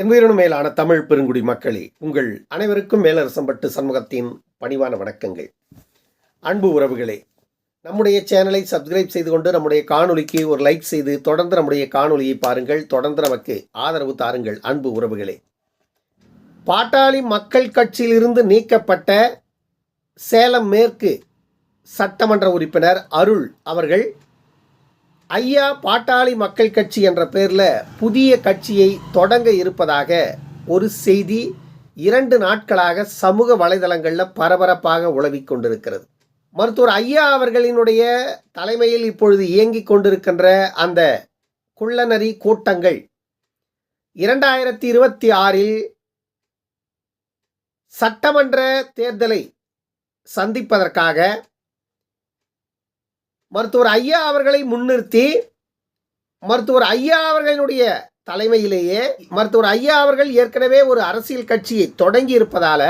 என்பதனும் மேலான தமிழ் பெருங்குடி மக்களே உங்கள் அனைவருக்கும் மேலரசம்பட்டு சண்முகத்தின் பணிவான வணக்கங்கள். அன்பு உறவுகளே நம்முடைய சேனலை சப்ஸ்கிரைப் செய்து கொண்டு நம்முடைய காணொலிக்கு ஒரு லைக் செய்து தொடர்ந்து நம்முடைய காணொலியை பாருங்கள் தொடர்ந்து நமக்கு ஆதரவு தாருங்கள் அன்பு உறவுகளே. பாட்டாளி மக்கள் கட்சியிலிருந்து நீக்கப்பட்ட சேலம் மேற்கு சட்டமன்ற உறுப்பினர் அருள் அவர்கள் ஐயா பாட்டாளி மக்கள் கட்சி என்ற பேரில் புதிய கட்சியை தொடங்க இருப்பதாக ஒரு செய்தி இரண்டு நாட்களாக சமூக வலைதளங்களில் பரபரப்பாக உழவிக் கொண்டிருக்கிறது. மருத்துவர் ஐயா அவர்களினுடைய தலைமையில் இப்பொழுது இயங்கிக் கொண்டிருக்கின்ற அந்த குள்ளநரி கூட்டங்கள் இரண்டாயிரத்தி இருபத்தி ஆறில் சட்டமன்ற தேர்தலை சந்திப்பதற்காக மருத்துவர் ஐயா அவர்களை முன்னிறுத்தி மருத்துவர் ஐயா அவர்களினுடைய தலைமையிலேயே மருத்துவர் ஐயா அவர்கள் ஏற்கனவே ஒரு அரசியல் கட்சியை தொடங்கி இருப்பதால்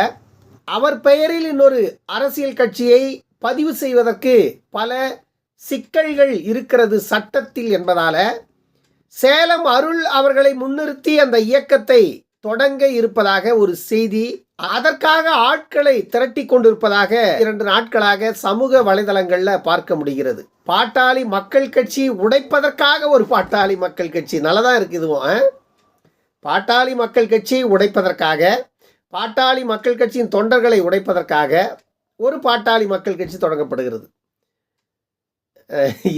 அவர் பெயரில் இன்னொரு அரசியல் கட்சியை பதிவு செய்வதற்கு பல சிக்கல்கள் இருக்கிறது சட்டத்தில் என்பதால் சேலம் அருள் அவர்களை முன்னிறுத்தி அந்த இயக்கத்தை தொடங்க இருப்பதாக ஒரு செய்தி அதற்காக ஆட்களை திரட்டி கொண்டிருப்பதாக இரண்டு நாட்களாக சமூக வலைதளங்களில் பார்க்க முடிகிறது. பாட்டாளி மக்கள் கட்சி உடைப்பதற்காக ஒரு பாட்டாளி மக்கள் கட்சி. நல்லதா இருக்கு இதுவும் பாட்டாளி மக்கள் கட்சி உடைப்பதற்காக பாட்டாளி மக்கள் கட்சியின் தொண்டர்களை உடைப்பதற்காக ஒரு பாட்டாளி மக்கள் கட்சி தொடங்கப்படுகிறது.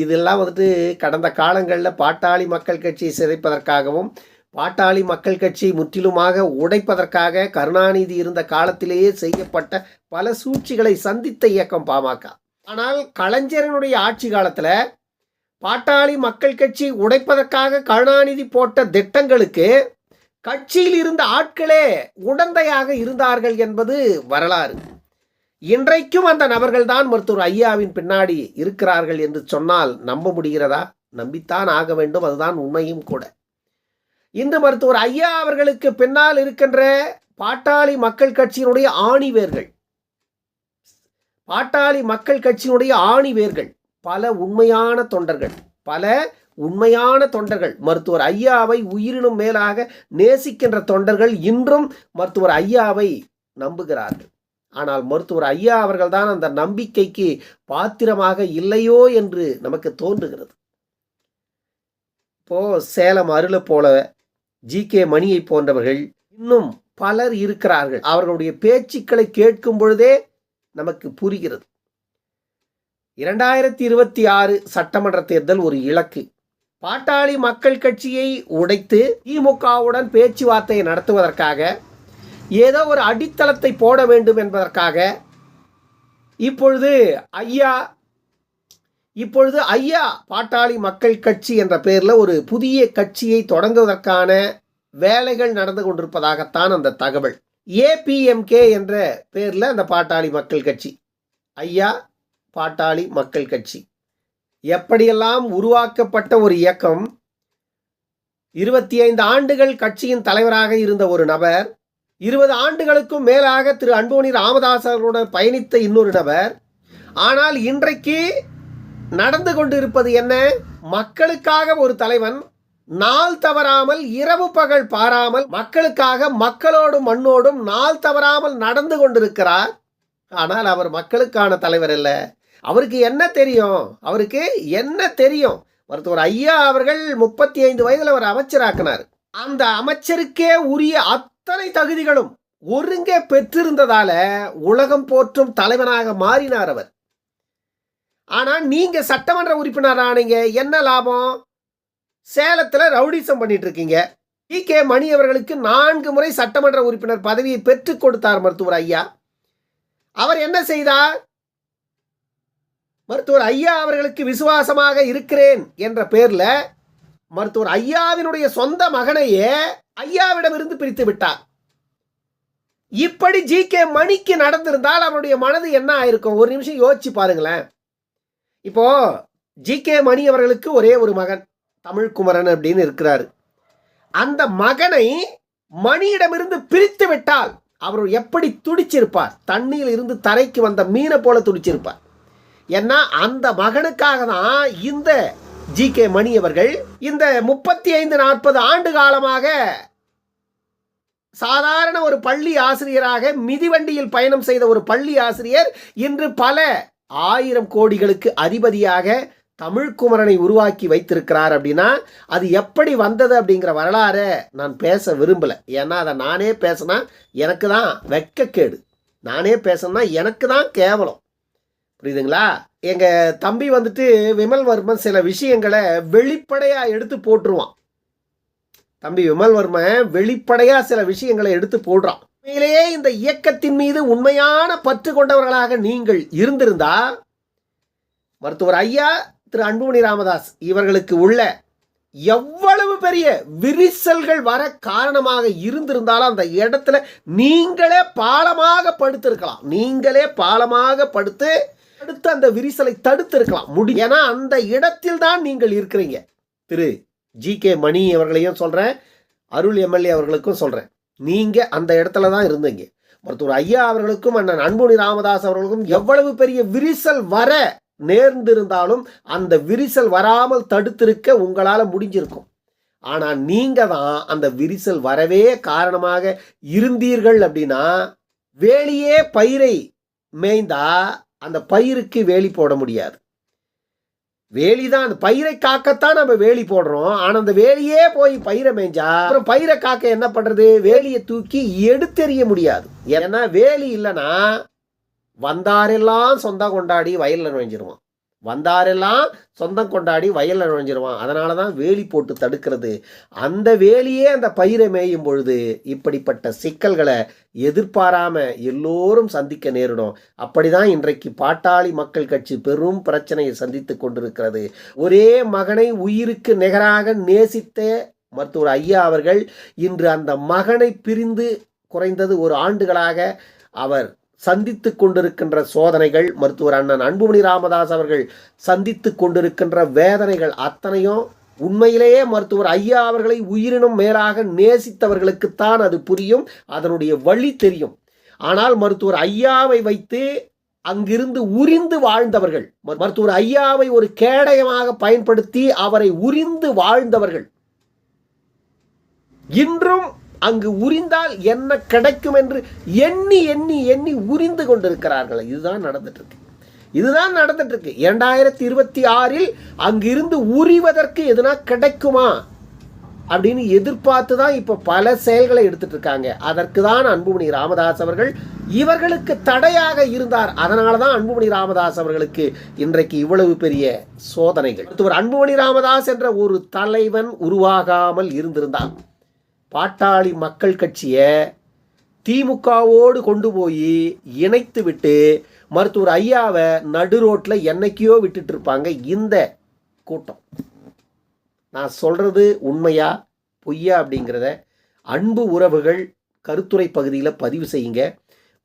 இதெல்லாம் வந்துட்டு கடந்த காலங்களில் பாட்டாளி மக்கள் கட்சியை சிதைப்பதற்காகவும் பாட்டாளி மக்கள் கட்சி முற்றிலுமாக உடைப்பதற்காக கருணாநிதி இருந்த காலத்திலேயே செய்யப்பட்ட பல சூழ்ச்சிகளை சந்தித்த இயக்கம் பாமக. ஆனால் கலைஞரனுடைய ஆட்சி காலத்தில் பாட்டாளி மக்கள் கட்சி உடைப்பதற்காக கருணாநிதி போட்ட திட்டங்களுக்கு கட்சியில் இருந்த ஆட்களே உடந்தையாக இருந்தார்கள் என்பது வரலாறு. இன்றைக்கும் அந்த நபர்கள்தான் மருத்துவர் ஐயாவின் பின்னாடி இருக்கிறார்கள் என்று சொன்னால் நம்ப முடிகிறதா? நம்பித்தான் ஆக வேண்டும் அதுதான் உண்மையும் கூட. இன்று மருத்துவர் ஐயா அவர்களுக்கு பின்னால் இருக்கின்ற பாட்டாளி மக்கள் கட்சியினுடைய ஆணிவேர்கள் பாட்டாளி மக்கள் கட்சியினுடைய ஆணிவேர்கள் பல உண்மையான தொண்டர்கள் பல உண்மையான தொண்டர்கள். மருத்துவர் ஐயாவை உயிரினும் மேலாக நேசிக்கின்ற தொண்டர்கள் இன்றும் மருத்துவர் ஐயாவை நம்புகிறார்கள். ஆனால் மருத்துவர் ஐயா அவர்கள்தான் அந்த நம்பிக்கைக்கு பாத்திரமாக இல்லையோ என்று நமக்கு தோன்றுகிறது. இப்போ சேலம் அருளை போல ஜி கே மணியை போன்றவர்கள் இன்னும் பலர் இருக்கிறார்கள். அவர்களுடைய பேச்சுக்களை கேட்கும் பொழுதே நமக்கு புரிகிறது. இரண்டாயிரத்தி இருபத்தி ஆறு சட்டமன்ற தேர்தல் ஒரு இலக்கு. பாட்டாளி மக்கள் கட்சியை உடைத்து திமுகவுடன் பேச்சுவார்த்தையை நடத்துவதற்காக ஏதோ ஒரு அடித்தளத்தை போட வேண்டும் என்பதற்காக இப்பொழுது ஐயா இப்பொழுது ஐயா பாட்டாளி மக்கள் கட்சி என்ற பெயரில் ஒரு புதிய கட்சியை தொடங்குவதற்கான வேலைகள் நடந்து கொண்டிருப்பதாகத்தான் அந்த தகவல். ஏபிஎம்கே என்ற பேரில் அந்த பாட்டாளி மக்கள் கட்சி. ஐயா பாட்டாளி மக்கள் கட்சி. எப்படியெல்லாம் உருவாக்கப்பட்ட ஒரு இயக்கம்? இருபத்தி ஐந்து ஆண்டுகள் கட்சியின் தலைவராக இருந்த ஒரு நபர் இருபது ஆண்டுகளுக்கும் மேலாக திரு அன்போனி ராமதாஸ் அவர்களுடன் பயணித்த இன்னொரு நபர் ஆனால் இன்றைக்கு நடந்து கொண்டிருப்பது என்ன? மக்களுக்காக ஒரு தலைவன் நாள் தவறாமல் இரவு பகல் பாராமல் மக்களுக்காக மக்களோடும் மண்ணோடும் நாள் தவறாமல் நடந்து கொண்டிருக்கிறார். ஆனால் அவர் மக்களுக்கான தலைவர் இல்லை அவருக்கு என்ன தெரியும்? அவருக்கு என்ன தெரியும்? மருத்துவர் ஐயா அவர்கள் முப்பத்தி ஐந்து வயதில் அவர் அமைச்சராக்கினார். அந்த அமைச்சருக்கே உரிய அத்தனை தகுதிகளும் ஒருங்கே பெற்றிருந்ததால உலகம் போற்றும் தலைவனாக மாறினார் அவர். ஆனால் நீங்கள் சட்டமன்ற உறுப்பினர் ஆனீங்க என்ன லாபம்? சேலத்தில் ரவுடிசம் பண்ணிட்டு இருக்கீங்க டி கே. மணி அவர்களுக்கு நான்கு முறை சட்டமன்ற உறுப்பினர் பதவியை பெற்றுக் கொடுத்தார் மருத்துவர் ஐயா. அவர் என்ன செய்தார்? மருத்துவர் ஐயா அவர்களுக்கு விசுவாசமாக இருக்கிறேன் என்ற பேரில் மருத்துவர் ஐயாவினுடைய சொந்த மகனையே ஐயாவிடமிருந்து பிரித்து விட்டார். இப்படி ஜி. கே. மணிக்கு நடந்திருந்தால் அவருடைய மனது என்ன ஆயிருக்கும்? ஒரு நிமிஷம் யோசிச்சு பாருங்களேன். இப்போ ஜி கே மணி அவர்களுக்கு ஒரே ஒரு மகன் தமிழ்குமரன் அப்படின்னு இருக்கிறாரு. அந்த மகனை மணியிடமிருந்து பிரித்து விட்டால் அவர் எப்படி துடிச்சிருப்பார்? தண்ணியில் இருந்து தரைக்கு வந்த மீனை போல துடிச்சிருப்பார். ஏன்னா அந்த மகனுக்காக தான் இந்த ஜி கே மணி அவர்கள் இந்த முப்பத்தி ஐந்து நாற்பது ஆண்டு காலமாக சாதாரண ஒரு பள்ளி ஆசிரியராக மிதிவண்டியில் பயணம் செய்த ஒரு பள்ளி ஆசிரியர் இன்று பல ஆயிரம் கோடிகளுக்கு அதிபதியாக தமிழ்குமரனை உருவாக்கி வைத்திருக்கிறார் அப்படின்னா அது எப்படி வந்தது அப்படிங்கிற வரலாறை நான் பேச விரும்பலை. ஏன்னா அதை நானே பேசினா எனக்கு தான் வெட்கக்கேடு நானே பேசணும்னா எனக்கு தான் கேவலம். புரியுதுங்களா? எங்கள் தம்பி வந்துட்டு விமல்வர்மன் சில விஷயங்களை வெளிப்படையாக எடுத்து போட்டுருவான். தம்பி விமல்வர்மன் வெளிப்படையாக சில விஷயங்களை எடுத்து போடுறான். உண்மையிலேயே இந்த இயக்கத்தின் மீது உண்மையான பற்று கொண்டவர்களாக நீங்கள் இருந்திருந்தா மருத்துவர் ஐயா திரு அன்புமணி ராமதாஸ் இவர்களுக்கு உள்ள எவ்வளவு பெரிய விரிசல்கள் வர காரணமாக இருந்திருந்தாலும் அந்த இடத்துல நீங்களே பாலமாக படுத்திருக்கலாம். நீங்களே பாலமாக படுத்து அடுத்து அந்த விரிசலை தடுத்திருக்கலாம். முடியும் ஏன்னா அந்த இடத்தில் தான் நீங்கள் இருக்கிறீங்க. திரு ஜி கே மணி அவர்களையும் சொல்கிறேன் அருள் எம்எல்ஏ அவர்களுக்கும் சொல்கிறேன் நீங்கள் அந்த இடத்துல தான் இருந்தீங்க. மருத்துவர் ஐயா அவர்களுக்கும் அண்ணன் அன்புணி ராமதாஸ் அவர்களுக்கும் எவ்வளவு பெரிய விரிசல் வர நேர்ந்திருந்தாலும் அந்த விரிசல் வராமல் தடுத்திருக்க உங்களால் முடிஞ்சிருக்கும். ஆனால் நீங்கள் தான் அந்த விரிசல் வரவே காரணமாக இருந்தீர்கள் அப்படின்னா வேலியே பயிரை மேய்ந்தா அந்த பயிருக்கு வேலி போட முடியாது. வேலி தான் அந்த பயிரை காக்கத்தான் நம்ம வேலி போடுறோம். ஆனால் அந்த வேலியே போய் பயிரை மேய்ஞ்சா அப்புறம் பயிரை காக்க என்ன பண்ணுறது வேலியை தூக்கி எடுத்தெறிய முடியாது. ஏன்னா வேலி இல்லைன்னா வந்தாரெல்லாம் சொந்தம் கொண்டாடி வயலில் நுழைஞ்சிருவான். வந்தாரெல்லாம் சொந்தம் கொண்டாடி வயலில் நுழைஞ்சிருவான். அதனால தான் வேலி போட்டு தடுக்கிறது. அந்த வேலியே அந்த பயிரை மேயும் பொழுது இப்படிப்பட்ட சிக்கல்களை எதிர்பாராம எல்லோரும் சந்திக்க நேரிடும். அப்படிதான் இன்றைக்கு பாட்டாளி மக்கள் கட்சி பெரும் பிரச்சனையை சந்தித்து கொண்டிருக்கிறது. ஒரே மகனை உயிருக்கு நிகராக நேசித்த மருத்துவர் ஐயா அவர்கள் இன்று அந்த மகனை பிரிந்து குறைந்தது ஒரு ஆண்டுகளாக அவர் சந்தித்து கொண்டிருக்கின்ற சோதனைகள் மருத்துவர் அண்ணன் அன்புமணி ராமதாஸ் அவர்கள் சந்தித்து கொண்டிருக்கின்ற வேதனைகள் அத்தனையும் உண்மையிலேயே மருத்துவர் ஐயா அவர்களை உயிரினும் மேலாக நேசித்தவர்களுக்குத்தான் அது புரியும் அதனுடைய வழி தெரியும். ஆனால் மருத்துவர் ஐயாவை வைத்து அங்கிருந்து உரிந்து வாழ்ந்தவர்கள் மருத்துவர் ஐயாவை ஒரு கேடயமாக பயன்படுத்தி அவரை உரிந்து வாழ்ந்தவர்கள். இன்றும் அங்கு உரிந்தால் என்ன கிடைக்கும் என்று எண்ணி எண்ணி எண்ணி உரிந்து கொண்டிருக்கிறார்கள். இதுதான் நடந்துட்டுருக்கு. இதுதான் நடந்துட்டு இருக்கு இரண்டாயிரத்தி இருபத்தி ஆறில் அங்கிருந்து உரிவதற்கு எதுனா கிடைக்குமா? அப்படின்னு எதிர்பார்த்து தான் இப்போ பல செயல்களை எடுத்துட்டு இருக்காங்க அதற்கு தான் அன்புமணி ராமதாஸ் அவர்கள் இவர்களுக்கு தடையாக இருந்தார். அதனால தான் அன்புமணி ராமதாஸ் அவர்களுக்கு இன்றைக்கு இவ்வளவு பெரிய சோதனைகள். மருத்துவர் அன்புமணி ராமதாஸ் என்ற ஒரு தலைவன் உருவாகாமல் இருந்திருந்தான். பாட்டாளி மக்கள் கட்சியை திமுகவோடு கொண்டு போய் இணைத்து விட்டு மருத்துவர் ஐயாவை நடு ரோட்டில் என்னைக்கையோ விட்டுட்டு இருப்பாங்க இந்த கூட்டம். நான் சொல்கிறது உண்மையா பொய்யா அப்படிங்கிறத அன்பு உறவுகள் கருத்துரை பகுதியில் பதிவு செய்யுங்க.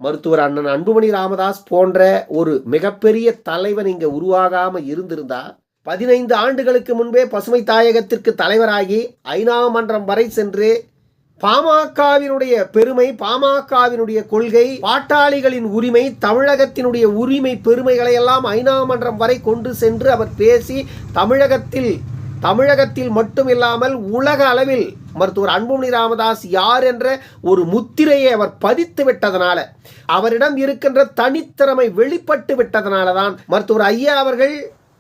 மருத்துவர் அண்ணன் அன்புமணி ராமதாஸ் போன்ற ஒரு மிகப்பெரிய தலைவன் இங்கே உருவாகாமல் இருந்திருந்தா பதினைந்து ஆண்டுகளுக்கு முன்பே பசுமை தாயகத்திற்கு தலைவராகி ஐநா மன்றம் வரை சென்று பாமகவினுடைய பெருமை பாமகவினுடைய கொள்கை பாட்டாளிகளின் உரிமை தமிழகத்தினுடைய உரிமை பெருமைகளை எல்லாம் ஐநா மன்றம் வரை கொண்டு சென்று அவர் பேசி தமிழகத்தில் தமிழகத்தில் மட்டும் இல்லாமல் உலக அளவில் மருத்துவர் அன்புமணி ராமதாஸ் யார் என்ற ஒரு முத்திரையை அவர் பதித்து விட்டதனால அவரிடம் இருக்கின்ற தனித்திறமை வெளிப்பட்டு விட்டதனால தான் மருத்துவர் ஐயா அவர்கள்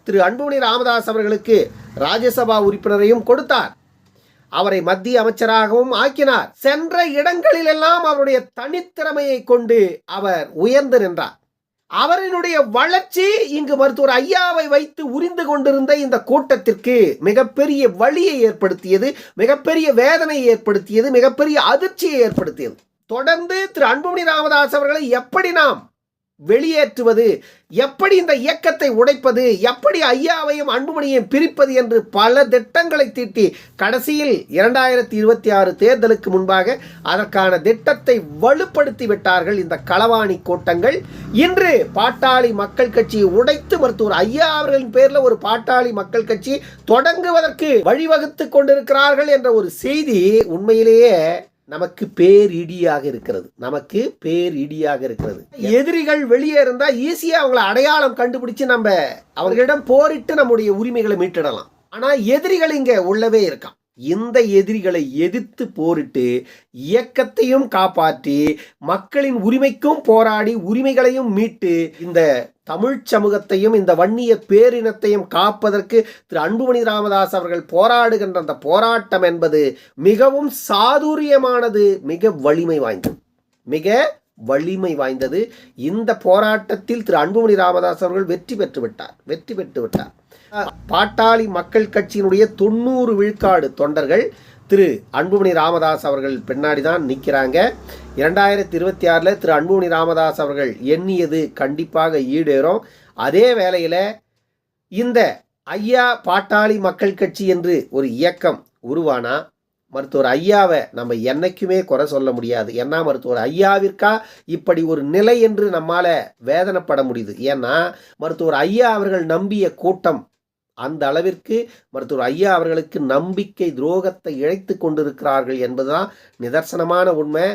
திரு அன்புமணி ராமதாஸ் அவர்களுக்கு ராஜ்யசபா உறுப்பினரையும் கொடுத்தார். அவரை மத்திய அமைச்சராகவும் ஆக்கினார். சென்ற இடங்களிலெல்லாம் அவருடைய தனித்திறமையை கொண்டு அவர் உயர்ந்து நின்றார். அவரினுடைய வளர்ச்சி இங்கு மருத்துவர் ஐயாவை வைத்து உரிந்து கொண்டிருந்த இந்த கூட்டத்திற்கு மிகப்பெரிய வழியை ஏற்படுத்தியது மிகப்பெரிய வேதனையை ஏற்படுத்தியது மிகப்பெரிய அதிர்ச்சியை ஏற்படுத்தியது. தொடர்ந்து திரு அன்புமணி ராமதாஸ் அவர்களை எப்படி நாம் வெளியேற்றுவது எப்படி இந்த இயக்கத்தை உடைப்பது எப்படி ஐயாவையும் அன்புமணியையும் பிரிப்பது என்று பல திட்டங்களை தீட்டி கடைசியில் இரண்டாயிரத்தி இருபத்தி ஆறு தேர்தலுக்கு முன்பாக அதற்கான திட்டத்தை வலுப்படுத்தி விட்டார்கள் இந்த களவாணி கூட்டங்கள். இன்று பாட்டாளி மக்கள் கட்சியை உடைத்து மருத்துவர் ஐயா அவர்களின் பேரில் ஒரு பாட்டாளி மக்கள் கட்சி தொடங்குவதற்கு வழிவகுத்து கொண்டிருக்கிறார்கள் என்ற ஒரு செய்தி உண்மையிலேயே நமக்கு பேரிடியாக இருக்கிறது. நமக்கு பேரிடியாக இருக்கிறது. எதிரிகள் வெளியே இருந்தால் ஈஸியாக அவங்கள அடையாளம் கண்டுபிடிச்சு நம்ம அவர்களிடம் போரிட்டு நம்முடைய உரிமைகளை மீட்டிடலாம். ஆனால் எதிரிகள் இங்கே உள்ளவே இருக்கான். இந்த எதிரிகளை எதிர்த்து போரிட்டு இயக்கத்தையும் காப்பாற்றி மக்களின் உரிமைக்கும் போராடி உரிமைகளையும் மீட்டு இந்த தமிழ் சமூகத்தையும் இந்த வன்னிய பேரினத்தையும் காப்பதற்கு திரு அன்புமணி ராமதாஸ் அவர்கள் போராடுகின்ற அந்த போராட்டம் என்பது மிகவும் சாதுரியமானது மிக வலிமை வாய்ந்தது. மிக வலிமை வாய்ந்தது. இந்த போராட்டத்தில் திரு அன்புமணி ராமதாஸ் அவர்கள் வெற்றி பெற்று விட்டார் வெற்றி பெற்று விட்டார். பாட்டாளி மக்கள் கட்சியினுடைய தொண்ணூறு விழுக்காடு தொண்டர்கள் திரு அன்புமணி ராமதாஸ் அவர்கள் பின்னாடி தான் நிற்கிறாங்க இரண்டாயிரத்தி இருபத்தி ஆறில் திரு அன்புமணி ராமதாஸ் அவர்கள் எண்ணியது கண்டிப்பாக ஈடேறும். அதே வேளையில் இந்த ஐயா பாட்டாளி மக்கள் கட்சி என்று ஒரு இயக்கம் உருவானா? மருத்துவர் ஐயாவை நம்ம என்றைக்குமே குறை சொல்ல முடியாது. ஏன்னா மருத்துவர் ஐயாவிற்கா இப்படி ஒரு நிலை என்று நம்மால் வேதனைப்பட முடியுது. ஏன்னா மருத்துவர் ஐயா அவர்கள் நம்பிய கூட்டம் அந்த அளவிற்கு மருத்துவர் ஐயா அவர்களுக்கு நம்பிக்கை துரோகத்தை இழைத்து கொண்டிருக்கிறார்கள் என்பதுதான் நிதர்சனமான உண்மை.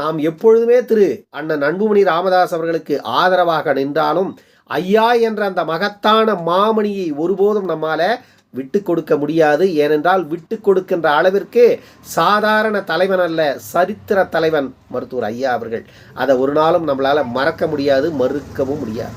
நாம் எப்பொழுதுமே திரு அண்ணன் அன்புமணி ராமதாஸ் அவர்களுக்கு ஆதரவாக நின்றாலும் ஐயா என்ற அந்த மகத்தான மாமணியை ஒருபோதும் நம்மால் விட்டு கொடுக்க முடியாது. ஏனென்றால் விட்டு கொடுக்கின்ற அளவிற்கு சாதாரண தலைவன் அல்ல சரித்திர தலைவன் மருத்துவர் ஐயா அவர்கள். அதை ஒரு நாளும் நம்மளால் மறக்க முடியாது மறுக்கவும் முடியாது.